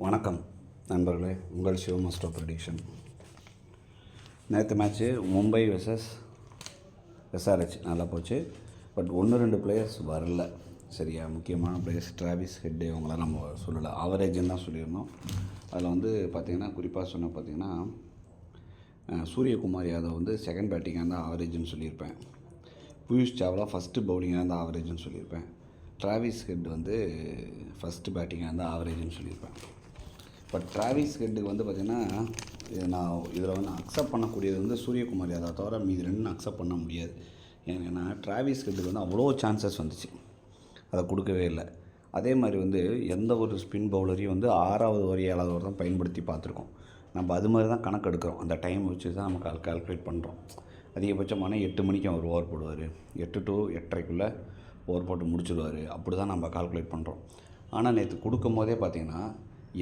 வணக்கம் நண்பர்களே. உங்கள் சிவ மாஸ்டர் ப்ரடிக்ஷன் நேற்று மேட்ச்சு மும்பை வெர்சஸ் எஸ்ஆர்ஹெச் நல்லா போச்சு. பட் ஒன்று ரெண்டு பிளேயர்ஸ் வரல. சரியா? முக்கியமான பிளேயர்ஸ் டிராவிஸ் ஹெட் இவங்களாம் நம்ம சொல்லலை. ஆவரேஜ்னு தான் சொல்லியிருந்தோம். அதில் வந்து பார்த்திங்கன்னா குறிப்பாக சொன்ன பார்த்திங்கன்னா சூரியகுமார் யாதவ் வந்து செகண்ட் பேட்டிங்காக இருந்தால் ஆவரேஜ்னு சொல்லியிருப்பேன். பியூஷ் சாவ்லா ஃபஸ்ட்டு பவுலிங்காக இருந்தால் ஆவரேஜ்னு சொல்லியிருப்பேன். டிராவிஸ் ஹெட் வந்து ஃபஸ்ட்டு பேட்டிங்காக இருந்தால் ஆவரேஜ்னு சொல்லியிருப்பேன். இப்போ டிராவிஸ் ஹெட்டுக்கு வந்து பார்த்திங்கன்னா நான் இதில் வந்து அக்செப்ட் பண்ணக்கூடியது வந்து சூரியகுமார் யாதவ் தவிர மீது ரெண்டு அக்செப்ட் பண்ண முடியாது. ஏன்னா டிராவிஸ் ஹெட்டுக்கு வந்து அவ்வளோ சான்சஸ் வந்துச்சு. அதை கொடுக்கவே இல்லை. அதே மாதிரி வந்து எந்த ஒரு ஸ்பின் பவுலரையும் வந்து ஆறாவது வரி ஏழாவது ஓவர் தான் பயன்படுத்தி பார்த்துருக்கோம். நம்ம அது மாதிரி தான் கணக்கு எடுக்கிறோம். அந்த டைம் வச்சு தான் நம்ம கால் கால்குலேட் பண்ணுறோம் அதிகபட்சமான எட்டு மணிக்கு அவர் ஓவர் போடுவார். எட்டு டு எட்டரைக்குள்ளே ஓவர் போட்டு முடிச்சிடுவார் அப்படி தான் நம்ம கால்குலேட் பண்ணுறோம் ஆனால் நேற்று கொடுக்கும் போதே பார்த்திங்கன்னா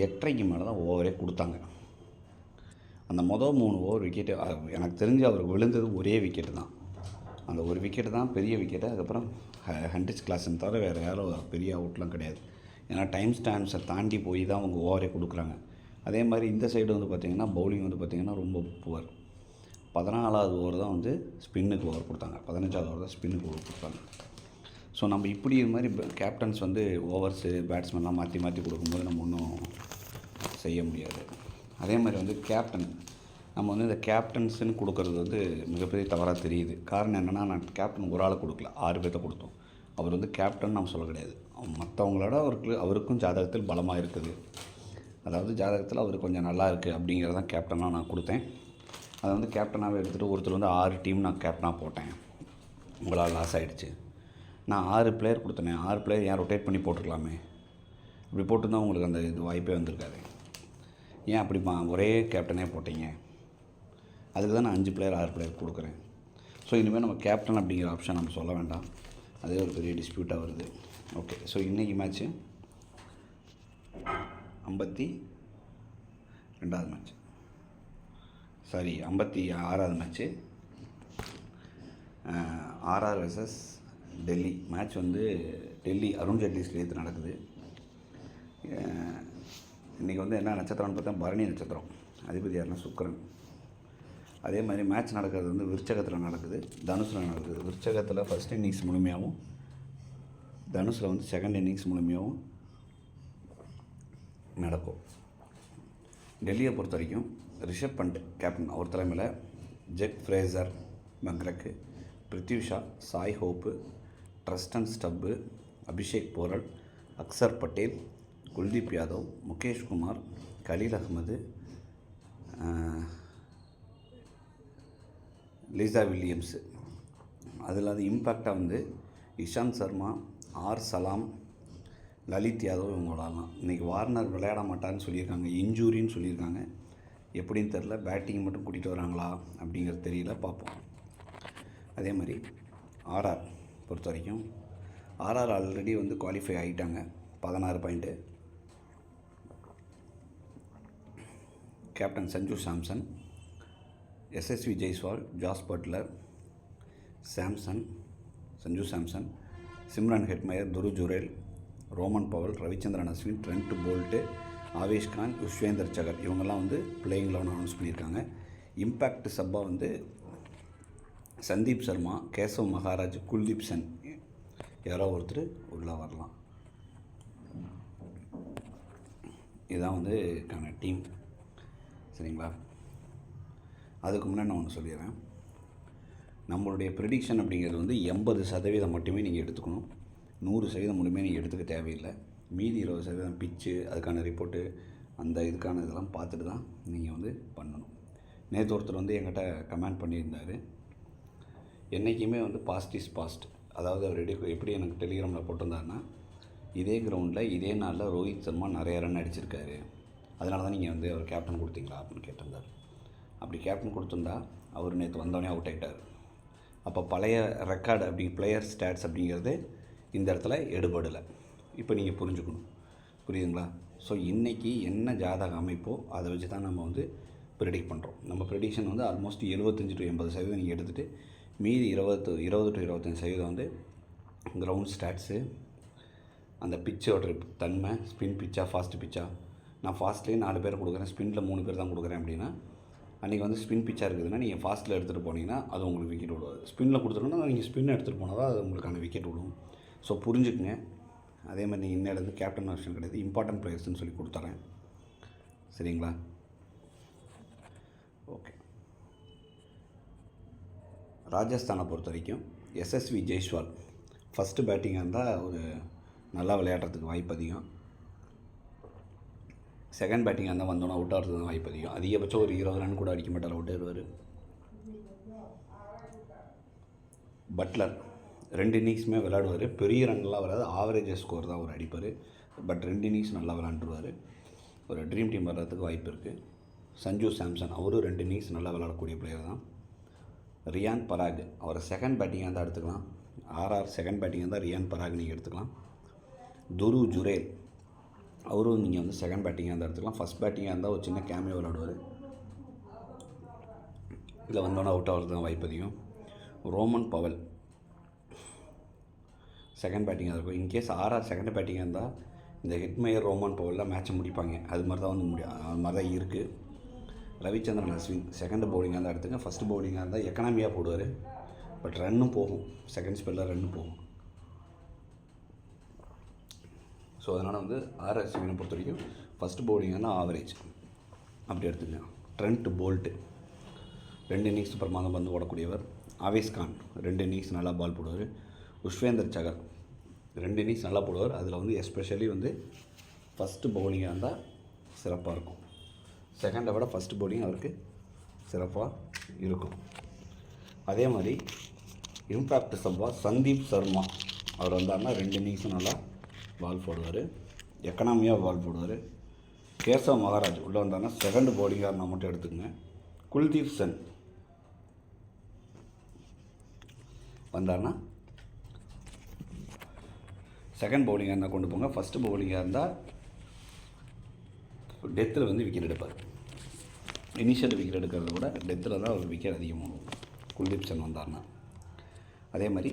எட்டரைக்கு மேலே தான் ஓவரே கொடுத்தாங்க. அந்த மொதல் மூணு ஓவர் விக்கெட்டு எனக்கு தெரிஞ்சு அவருக்கு விழுந்தது ஒரே விக்கெட்டு தான். அந்த ஒரு விக்கெட்டு தான் பெரிய விக்கெட்டு அதுக்கப்புறம் ஹண்ட்ரிஸ் கிளாஸ்ன்னு தவிர வேறு யாரும் பெரிய அவுட்லாம் கிடையாது. ஏன்னா டைம் ஸ்டாண்ட்ஸை தாண்டி போய் தான் அவங்க ஓவரே கொடுக்குறாங்க. அதே மாதிரி இந்த சைடு வந்து பார்த்திங்கன்னா பவுலிங் வந்து பார்த்திங்கன்னா ரொம்ப புவர் பதினாலாவது ஓவர் தான் வந்து ஸ்பின்னுக்கு ஓவர் கொடுத்தாங்க. பதினஞ்சாவது ஓவர் தான் ஸ்பின்னுக்கு ஓவர் கொடுத்தாங்க. ஸோ நம்ம இப்படி இது மாதிரி கேப்டன்ஸ் வந்து ஓவர்ஸு பேட்ஸ்மேன்லாம் மாற்றி மாற்றி கொடுக்கும்போது நம்ம ஒன்றும் செய்ய முடியாது. அதே மாதிரி வந்து கேப்டன் நம்ம வந்து இந்த கேப்டன்ஸுன்னு கொடுக்கறது வந்து மிகப்பெரிய தவறாக தெரியுது. காரணம் என்னென்னா நான் கேப்டன் ஒரு ஆளை கொடுக்கல ஆறு பேர்த்த கொடுத்தோம். அவர் வந்து கேப்டன் நம்ம சொல்ல கிடையாது. மற்றவங்களோட அவருக்கு அவருக்கும் ஜாதகத்தில் பலமாக இருக்குது. அதாவது ஜாதகத்தில் அவர் கொஞ்சம் நல்லா இருக்குது அப்படிங்கிறதான் கேப்டனாக நான் கொடுத்தேன். அதை வந்து கேப்டனாகவே எடுத்துகிட்டு ஒருத்தர் வந்து ஆறு டீம் நான் கேப்டனாக போட்டேன். உங்களால் லாஸ் ஆகிடுச்சு நான் ஆறு பிளேயர் கொடுத்தேனே ஆறு பிளேயர் ஏன் ரொட்டேட் பண்ணி போட்டிருக்கலாமே? இப்படி போட்டிருந்தா உங்களுக்கு அந்த இது வாய்ப்பே வந்திருக்காது. ஏன் அப்படிமா ஒரே கேப்டனே போட்டீங்க? அதுக்கு தான் நான் அஞ்சு பிளேயர் ஆறு பிளேயர் கொடுக்குறேன். ஸோ இனிமேல் நம்ம கேப்டன் அப்படிங்கிற ஆப்ஷன் நம்ம சொல்ல வேண்டாம். அதே ஒரு பெரிய டிஸ்பியூட்டாக வருது. ஓகே ஸோ இன்றைக்கி மேட்ச்சு ஐம்பத்தி ரெண்டாவது மேட்ச் சாரி ஐம்பத்தி ஆறாவது match RR versus Delhi. Match வந்து டெல்லி அருண் ஜேட்லி ஸ்டேடியத்தில் நடக்குது. இன்றைக்கி வந்து என்ன நட்சத்திரம்னு பார்த்தா பரணி நட்சத்திரம். அதிபதி யாருன்னா சுக்கிரன். அதே மாதிரி மேட்ச் நடக்கிறது வந்து விருச்சகத்தில் நடக்குது தனுஷில் நடக்குது. விருச்சகத்தில் ஃபஸ்ட் இன்னிங்ஸ் முழுமையாகவும் தனுஷில் வந்து செகண்ட் இன்னிங்ஸ் முழுமையாகவும் நடக்கும். டெல்லியை பொறுத்த வரைக்கும் ரிஷப் பண்ட் கேப்டன் அவர் தலைமையில் Jake Fraser McGurk Prithvi Shaw Shai Hope Tristan Stubbs Abishek Porel Axar Patel Kuldeep Yadav Mukesh Kumar Khaleel Ahmed Lizaad Williams. அதில் அது இம்பேக்டாக வந்து இஷாந்த் சர்மா ஆர் சலாம் லலித் யாதவ் இவங்களெல்லாம் இன்றைக்கி வார்னர் விளையாட மாட்டான்னு சொல்லியிருக்காங்க இன்ஜூரின்னு சொல்லியிருக்காங்க. எப்படின்னு தெரில பேட்டிங் மட்டும் கூட்டிகிட்டு வராங்களா அப்படிங்கிறது தெரியல பார்ப்போம். அதே மாதிரி ஆர்ஆர் பொறுத்த வரைக்கும் ஆர்ஆர் ஆல்ரெடி வந்து குவாலிஃபை ஆகிட்டாங்க பதினாறு point captain Sanju Samson எஸ்எஸ்வி Jaiswal Jos Buttler Samson Sanju Samson Shimron Hetmyer Dhruv Jurel Rovman Powell Ravichandran Ashwin Trent Boult Avesh Khan Yuzvendra Chahal இவங்கெல்லாம் வந்து பிளேயிங் லெவன் அனௌன்ஸ் பண்ணியிருக்காங்க இம்பேக்ட் சப்பா வந்து சந்தீப் சர்மா கேசவ் மகாராஜ் குல்தீப் சென். யாரோ ஒருத்தர் உள்ளே வரலாம். இதுதான் வந்து கான டீம். சரிங்களா? அதுக்கு முன்னாடி நான் ஒன்று சொல்லிடுறேன். நம்மளுடைய ப்ரிடிக்ஷன் அப்படிங்கிறது வந்து எண்பது சதவீதம் மட்டுமே நீங்கள் எடுத்துக்கணும். நூறு சதவீதம் மட்டுமே நீங்கள் எடுத்துக்க தேவையில்லை. மீதி இருபது சதவீதம் பிச்சு அதுக்கான ரிப்போர்ட்டு அந்த இதுக்கான இதெல்லாம் பார்த்துட்டு தான் நீங்கள் வந்து பண்ணணும். நேற்று ஒருத்தர் வந்து என்கிட்ட கமெண்ட் பண்ணியிருந்தார். என்றைக்குமே வந்து பாஸ்ட் இஸ் பாஸ்ட் அதாவது அவர் எப்படி எப்படி எனக்கு டெலிகிராமில் போட்டிருந்தாருன்னா இதே கிரவுண்டில் இதே நாளில் ரோஹித் சர்மா நிறைய ரன் அடிச்சிருக்காரு. அதனால தான் நீங்கள் வந்து அவர் கேப்டன் கொடுத்தீங்களா அப்படின்னு கேட்டிருந்தார். அப்படி கேப்டன் கொடுத்துருந்தா அவர் நேற்று வந்தோடனே அவுட் ஆகிட்டார் அப்போ பழைய ரெக்கார்டு அப்படி பிளேயர் ஸ்டாட்ஸ் அப்படிங்கிறது இந்த இடத்துல எடுபடலை. இப்போ நீங்கள் புரிஞ்சுக்கணும். புரியுதுங்களா? ஸோ இன்றைக்கி என்ன ஜாதக அமைப்போ அதை வச்சு தான் நம்ம வந்து ப்ரெடிக்ட் பண்ணுறோம் நம்ம ப்ரெடிக்ஷன் வந்து ஆல்மோஸ்ட் எழுபத்தஞ்சி டு எண்பது சதவீதம் நீங்கள் எடுத்துகிட்டு மீதி இருபத்து இருபது டு இருபத்தஞ்சி சதவீதம் வந்து கிரவுண்ட் ஸ்டாட்ஸு அந்த பிச்சோட தன்மை ஸ்பின் பிச்சா ஃபாஸ்ட் பிச்சா நான் ஃபாஸ்ட்லேயே நாலு பேர் கொடுக்குறேன் ஸ்பின்னில் மூணு பேர் தான் கொடுக்குறேன் அப்படின்னா அன்றைக்கி வந்து ஸ்பின் பிச்சாக இருக்குதுன்னா நீங்கள் ஃபாஸ்ட்டில் எடுத்துகிட்டு போனீங்கன்னா அது உங்களுக்கு விக்கெட் விடுவாது ஸ்பின்னில் கொடுத்துட்டோம்னா நீங்கள் ஸ்பின் எடுத்துகிட்டு போனால் தான் அது உங்களுக்கான விக்கெட் விடும். ஸோ புரிஞ்சுக்குங்க. அதே மாதிரி நீங்கள் இன்னும் கேப்டன் ஆப்ஷன் கிடையாது. இம்பார்ட்டன்ட் பிளேயர்ஸ்னு சொல்லி கொடுத்துறேன். சரிங்களா ஓகே ராஜஸ்தானை பொறுத்த வரைக்கும் எஸ்எஸ்வி ஜெய்ஸ்வால் ஃபஸ்ட்டு பேட்டிங்காக இருந்தால் ஒரு நல்லா விளையாடுறதுக்கு வாய்ப்பு அதிகம். செகண்ட் பேட்டிங்காக இருந்தால் வந்தோன்னா அவுட் ஆகிறதுக்கு வாய்ப்பு அதிகம். அதிகபட்சம் ஒரு இருபது ரன் கூட அடிக்க மாட்டார் அவுட் ஆயிடுவார் பட்லர் ரெண்டு இன்னிங்ஸுமே விளையாடுவார். பெரிய ரன்லாம் வராது. ஆவரேஜ் ஸ்கோர் தான் அவர் அடிப்பார். பட் ரெண்டு இன்னிங்ஸ் நல்லா விளாண்டுருவார் ஒரு ட்ரீம் டீம் வர்றதுக்கு வாய்ப்பு இருக்குது சஞ்சு சாம்சன் அவரும் ரெண்டு இன்னிங்ஸ் நல்லா விளாடக்கூடிய பிளேயர் தான். ரியான் பராக். அவரை செகண்ட் பேட்டிங்காக இருந்தால் எடுத்துக்கலாம். ஆர்ஆர் செகண்ட் பேட்டிங்காக இருந்தால் ரியான் பராக் நீங்கள் எடுத்துக்கலாம். துரு ஜுரேல் அவரும் நீங்கள் வந்து செகண்ட் பேட்டிங்காக இருந்தால் எடுத்துக்கலாம். ஃபஸ்ட் பேட்டிங்காக இருந்தால் ஒரு சின்ன கேமியோ விளாடுவார் இதில் வந்தோன்னே அவுட் ஆகிறது தான் வாய்ப்பு அதிகம். Rovman Powell. செகண்ட் பேட்டிங்காக இருக்கும். இன்கேஸ் ஆர்ஆர் செகண்ட் பேட்டிங்காக இருந்தால் இந்த ஹிட்மேயர் ரோமன் பவலில் மேட்ச்சை முடிப்பாங்க. அது மாதிரி தான் வந்து முடியும். அது மாதிரி தான் இருக்குது ரவிச்சந்திரன் அஸ்வின் செகண்ட் பவுலிங்காக இருந்தால் எடுத்துங்க ஃபஸ்ட் பவுலிங்காக இருந்தால் எக்கனாமியாக போடுவார். பட் ரன்னும் போகும். செகண்ட் ஸ்பெல்லில் ரன்னும் போகும். ஸோ அதனால் வந்து ஆர் அஸ்வினை பொறுத்த வரைக்கும் ஃபஸ்ட் பவுலிங்காக ஆவரேஜ் அப்படி எடுத்துங்க ட்ரெண்ட் போல்ட்டு ரெண்டு இன்னிங்ஸ் பிரமாதம் வந்து ஓடக்கூடியவர். ஆவேஸ் கான் ரெண்டு இன்னிங்ஸ் நல்லா பால் போடுவார். உஷ்வேந்தர் சகர் ரெண்டு இன்னிங்ஸ் நல்லா போடுவார். அதில் வந்து எஸ்பெஷலி வந்து ஃபஸ்ட்டு பவுலிங்காக இருந்தால் சிறப்பாக இருக்கும். செகண்டை விட ஃபஸ்ட் பவுலிங் அவருக்கு சிறப்பாக இருக்கும். அதே மாதிரி இம்பேக்ட் சம்பா சந்தீப் சர்மா. அவர் வந்தாருன்னா ரெண்டு இன்னிங்ஸும் நல்லா பால் போடுவார். எக்கனாமியாக பால் போடுவார். கேசவ் மகாராஜ் உள்ளே வந்தார்னா செகண்ட் பவுலிங்காக இருந்தால் மட்டும் எடுத்துக்கங்க. குல்தீப் சென் வந்தாருன்னா செகண்ட் பவுலிங்காக இருந்தால் கொண்டு போங்க. ஃபஸ்ட்டு பவுலிங்காக இருந்தால் டெத்தில் வந்து விக்கெட் எடுப்பார். இனிஷியல் விக்கெட் எடுக்கிறத விட டெத்தில் தான் ஒரு விக்கெட் அதிகமாகும் குல்தீப் சென் வந்தார்னா அதே மாதிரி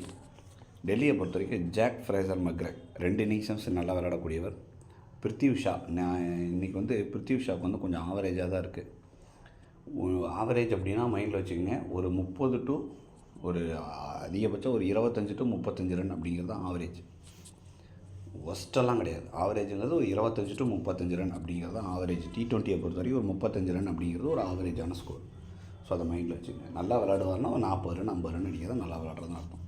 டெல்லியை பொறுத்த வரைக்கும் ஜாக் ஃப்ரேசர் மக்ரக் ரெண்டு இன்னிங்ஸும் நல்லா விளையாடக்கூடியவர். பிருத்திவ் ஷா நான் இன்றைக்கி வந்து பிருத்திவ் ஷாக்கு வந்து கொஞ்சம் ஆவரேஜாக தான் இருக்குது ஆவரேஜ் அப்படின்னா மைண்டில் வச்சுக்கோங்க ஒரு முப்பது டு ஒரு அதிகபட்சம் ஒரு இருபத்தஞ்சி டு முப்பத்தஞ்சு ரன் அப்படிங்கிறது தான் ஆவரேஜ் ஒஸ்டெல்லாம் கிடையாது. ஆவரேஜுங்கிறது ஒரு இருபத்தஞ்சி டு முப்பத்தஞ்சு ரன் அப்படிங்கிறது தான் ஆவரேஜ் டி டுவெண்ட்டியை பொறுத்த வரைக்கும் ஒரு முப்பத்தஞ்சு ரன் அப்படிங்கிறது ஒரு ஆவரேஜான ஸ்கோர் ஸோ அதை மைண்டில் வச்சுக்கோங்க நல்லா விளாடுவார்னா ஒரு நாற்பது ரன் ஐம்பது ரன் அடிக்கிறது நல்லா விளாட்றதுன்னு அர்த்தம்.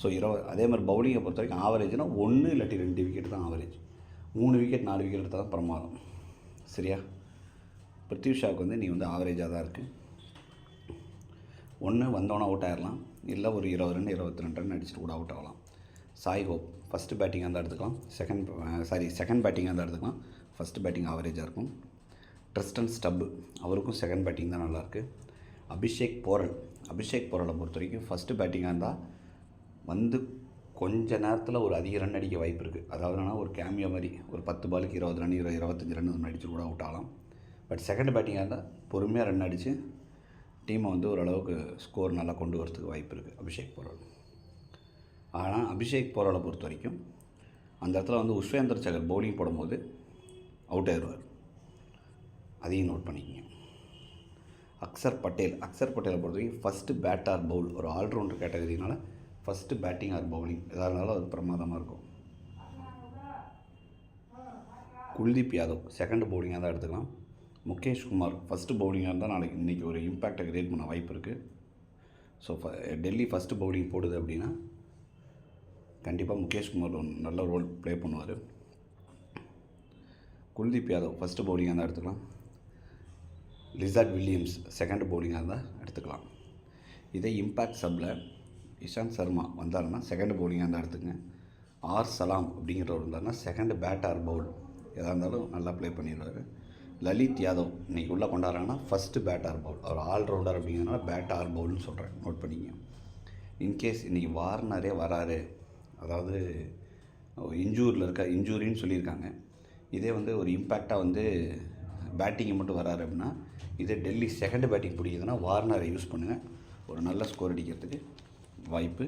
ஸோ இருபது அதே மாதிரி பவுலிங்கை பொறுத்த வரைக்கும் ஆவரேஜ்னா ஒன்று இல்லாட்டி ரெண்டு விக்கெட் தான் ஆவரேஜ் மூணு விக்கெட் நாலு விக்கெட் எடுத்தால் தான் பிரமாதம். சரியா? பிருத்திவிஷாவுக்கு வந்து நீ வந்து ஆவரேஜாக தான் இருக்குது ஒன்று வந்தோன்னே அவுட் ஆயிடலாம் இல்லை ஒரு இருபது ரன் இருபத்தி ரெண்டு ரன் அடிச்சுட்டு கூட அவுட் ஆகலாம். சாய் ஹோப் ஃபஸ்ட்டு பேட்டிங்காக இருந்தால் எடுத்துக்கலாம் செகண்ட் சாரி செகண்ட் பேட்டிங்காக இருந்தால் எடுத்துக்கலாம் ஃபஸ்ட்டு பேட்டிங் ஆவரேஜாக இருக்கும். ட்ரிஸ்டன் ஸ்டப்பு அவருக்கும் செகண்ட் பேட்டிங் தான் நல்லாயிருக்கு அபிஷேக் போரல் அபிஷேக் போரலை பொறுத்த வரைக்கும் ஃபஸ்ட்டு பேட்டிங்காக இருந்தால் வந்து கொஞ்ச நேரத்தில் ஒரு அதிக ரன் அடிக்க வாய்ப்பு இருக்குது அதாவது என்னன்னா ஒரு கேமியோ மாதிரி ஒரு பத்து பாலுக்கு இருபது ரன் இருபது இருபத்தஞ்சி ரன் அடிச்சு கூட அவுட் ஆகலாம். பட் செகண்ட் பேட்டிங்காக இருந்தால் பொறுமையாக ரன் அடித்து டீமை வந்து ஓரளவுக்கு ஸ்கோர் நல்லா கொண்டு வரதுக்கு வாய்ப்பு இருக்குது அபிஷேக் போரல் ஆனால் அபிஷேக் போராளை பொறுத்த வரைக்கும் அந்த இடத்துல வந்து உஷ்வேந்தர் சகர் பவுலிங் போடும்போது அவுட் ஆயிடுவார். அதையும் நோட் பண்ணிக்கங்க. அக்சர் பட்டேல் அக்சர் பட்டேலை பொறுத்த வரைக்கும் ஃபஸ்ட்டு பேட் ஆர் பவுல் ஒரு ஆல்ரவுண்டர் கேட்டகரினால ஃபஸ்ட்டு பேட்டிங் ஆர் பவுலிங் எதாக இருந்தாலும் அது பிரமாதமாக இருக்கும். குல்தீப் யாதவ் செகண்ட் பவுலிங்காக தான் எடுத்துக்கலாம். முகேஷ் குமார் ஃபஸ்ட்டு பவுலிங்காக இருந்தால் நாளைக்கு இன்றைக்கி ஒரு இம்பேக்டை க்ரியேட் பண்ண வாய்ப்பு இருக்குது ஸோ டெல்லி ஃபஸ்ட்டு பவுலிங் போடுது அப்படின்னா கண்டிப்பாக முகேஷ் குமார் நல்ல ரோல் ப்ளே பண்ணுவார். குல்தீப் யாதவ் ஃபஸ்ட்டு பவுலிங்காக தான் எடுத்துக்கலாம். லிசார்ட் வில்லியம்ஸ் செகண்ட் பவுலிங்காக இருந்தால் எடுத்துக்கலாம். இதே இம்பேக்ட் சப்பில் இஷாந்த் சர்மா வந்தாருன்னா செகண்ட் பவுலிங்காக இருந்தால் எடுத்துங்க ஆர் சலாம் அப்படிங்கிறவர் இருந்தாருன்னா செகண்ட் பேட் ஆர் பவுல் எதாக இருந்தாலும் நல்லா ப்ளே பண்ணிடுவார். லலித் யாதவ் இன்றைக்கி உள்ளே கொண்டாடுறாங்கன்னா ஃபஸ்ட்டு பேட் ஆர் பவுல் அவர் ஆல்ரவுண்டர் அப்படிங்கிறதுனால பேட் ஆர் பவுல்னு சொல்கிறேன் நோட் பண்ணிங்க இன்கேஸ் இன்றைக்கி வார்னரே வராரு அதாவது இன்ஜூரில் இருக்க இன்ஜூரின்னு சொல்லியிருக்காங்க. இதே வந்து ஒரு இம்பேக்டாக வந்து பேட்டிங்கை மட்டும் வராரு அப்படின்னா இதே டெல்லி செகண்ட் பேட்டிங் பிடிக்குதுன்னா வார்னரை யூஸ் பண்ணுங்கள் ஒரு நல்ல ஸ்கோர் அடிக்கிறதுக்கு வாய்ப்பு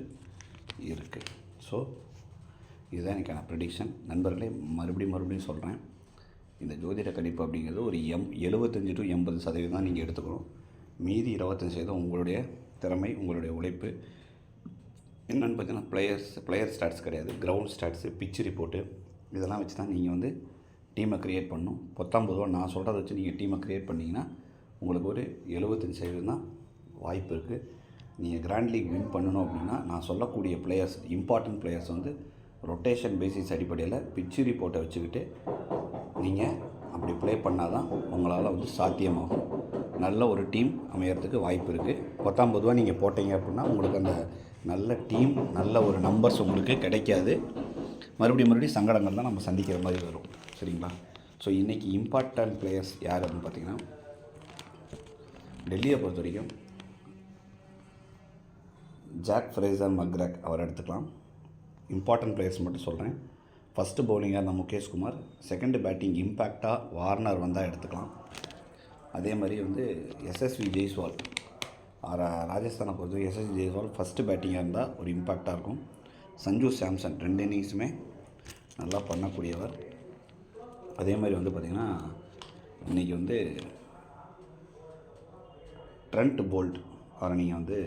இருக்குது ஸோ இதுதான் எனக்கான ப்ரெடிக்ஷன். நண்பர்களே மறுபடியும் மறுபடியும் சொல்கிறேன் இந்த ஜோதிட கணிப்பு அப்படிங்கிறது ஒரு எம் எழுபத்தஞ்சி டு எண்பது சதவீதம் தான் நீங்கள் எடுத்துக்கணும். மீதி இருபத்தஞ்சி சதவீதம் உங்களுடைய திறமை உங்களுடைய உழைப்பு என்னென்னு பார்த்தீங்கன்னா பிளேயர்ஸ் பிளேயர் ஸ்டாட்ஸ் கிடையாது. கிரவுண்ட் ஸ்டாட்ஸு பிச் ரிப்போர்ட்டு இதெல்லாம் வச்சு தான் நீங்கள் வந்து டீமை க்ரியேட் பண்ணணும். பத்தொம்பது ரூபா நான் சொல்கிறத வச்சு நீங்கள் டீமை க்ரியேட் பண்ணிங்கன்னா உங்களுக்கு ஒரு எழுபத்தஞ்சி சதவீதம் தான் வாய்ப்பு இருக்குது நீங்கள் கிராண்ட் லீக் வின் பண்ணணும் அப்படின்னா நான் சொல்லக்கூடிய பிளேயர்ஸ் இம்பார்ட்டன்ட் பிளேயர்ஸ் வந்து ரொட்டேஷன் பேசிஸ் அடிப்படையில் பிச்சு ரிப்போர்ட்டை வச்சுக்கிட்டு நீங்கள் அப்படி ப்ளே பண்ணால் தான் உங்களால் வந்து சாத்தியமாகும். நல்ல ஒரு டீம் அமையறதுக்கு வாய்ப்பு இருக்குது பத்தாம் ரூபா நீங்கள் போட்டீங்க அப்படின்னா உங்களுக்கு அந்த நல்ல டீம் நல்ல ஒரு நம்பர்ஸ் உங்களுக்கு கிடைக்காது. மறுபடியும் மறுபடியும் சங்கடங்கள் தான் நம்ம சந்திக்கிற மாதிரி வரும். சரிங்களா? ஸோ இன்றைக்கி இம்பார்ட்டன்ட் பிளேயர்ஸ் யார் அப்படின்னு பார்த்தீங்கன்னா டெல்லியை பொறுத்த வரைக்கும் ஜாக் ஃப்ரேசர் மக்ரக் அவர் எடுத்துக்கலாம். இம்பார்ட்டன்ட் பிளேயர்ஸ் மட்டும் சொல்கிறேன் ஃபஸ்ட்டு பவுலிங்காக இருந்தால் முகேஷ் குமார். செகண்டு பேட்டிங் இம்பேக்டாக வார்னர் வந்தால் எடுத்துக்கலாம். அதே மாதிரி வந்து எஸ்எஸ்வி ஜெய்ஸ்வால் ராஜஸ்தானை பொறுத்த எஸ்எஸ் ஜெய்ஸ்வால் ஃபஸ்ட்டு பேட்டிங்காக இருந்தால் ஒரு இம்பாக்டாக இருக்கும். சஞ்சு சாம்சன் ரெண்டு இன்னிங்ஸுமே நல்லா பண்ணக்கூடியவர். அதே மாதிரி வந்து பார்த்திங்கன்னா இன்றைக்கி வந்து ட்ரெண்ட் போல்ட் அவரை நீங்கள் வந்து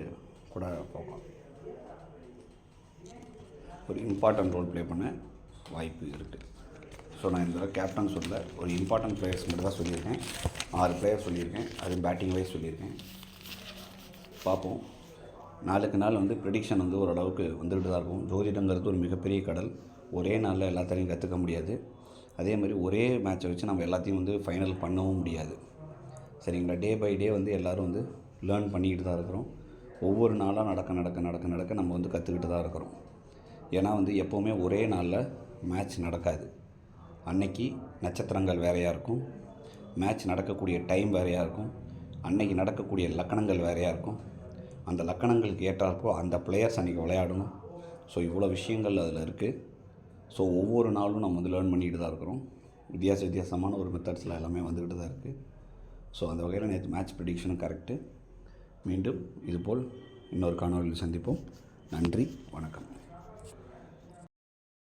கூட போகலாம் ஒரு இம்பார்ட்டன்ட் ரோல் ப்ளே பண்ண வாய்ப்பு இருக்குது ஸோ நான் இந்த தடவை கேப்டன் சொல்ல ஒரு இம்பார்ட்டன்ட் பிளேயர்ஸ் மட்டும் தான் சொல்லியிருக்கேன். ஆறு பிளேயர் சொல்லியிருக்கேன். அது பேட்டிங் வைஸ் சொல்லியிருக்கேன். பார்ப்போம். நாளுக்கு நாள் வந்து ப்ரிடிக்ஷன் வந்து ஓரளவுக்கு வந்துக்கிட்டு தான் இருக்கும். ஜோதிடங்கிறது ஒரு மிகப்பெரிய கடல். ஒரே நாளில் எல்லாத்தையும் கற்றுக்க முடியாது. அதே மாதிரி ஒரே மேட்சை வச்சு நம்ம எல்லாத்தையும் வந்து ஃபைனல் பண்ணவும் முடியாது. சரிங்களா? டே பை டே வந்து எல்லோரும் வந்து லேர்ன் பண்ணிக்கிட்டு தான் இருக்கிறோம். ஒவ்வொரு நாளாக நடக்க நடக்க நடக்க நடக்க நம்ம வந்து கற்றுக்கிட்டு தான் இருக்கிறோம். ஏன்னா வந்து எப்போவுமே ஒரே நாளில் மேட்ச் நடக்காது. அன்னைக்கு நட்சத்திரங்கள் வேறையாக இருக்கும். மேட்ச் நடக்கக்கூடிய டைம் வேறையாக இருக்கும். அன்னைக்கு நடக்கக்கூடிய லக்கணங்கள் வேறையாக இருக்கும். அந்த லக்கணங்களுக்கு ஏற்றாற்போ அந்த பிளேயர்ஸ் அன்றைக்கி விளையாடணும். ஸோ இவ்வளோ விஷயங்கள் அதில் இருக்குது ஸோ ஒவ்வொரு நாளும் நம்ம வந்து லேர்ன் பண்ணிக்கிட்டு தான் இருக்கிறோம். வித்தியாச வித்தியாசமான ஒரு மெத்தட்ஸில் எல்லாமே வந்துக்கிட்டு தான் இருக்குது ஸோ அந்த வகையில் நேற்று மேட்ச் ப்ரிடிக்ஷனும் கரெக்டு மீண்டும் இதுபோல் இன்னொரு காணொலியில் சந்திப்போம். நன்றி வணக்கம்.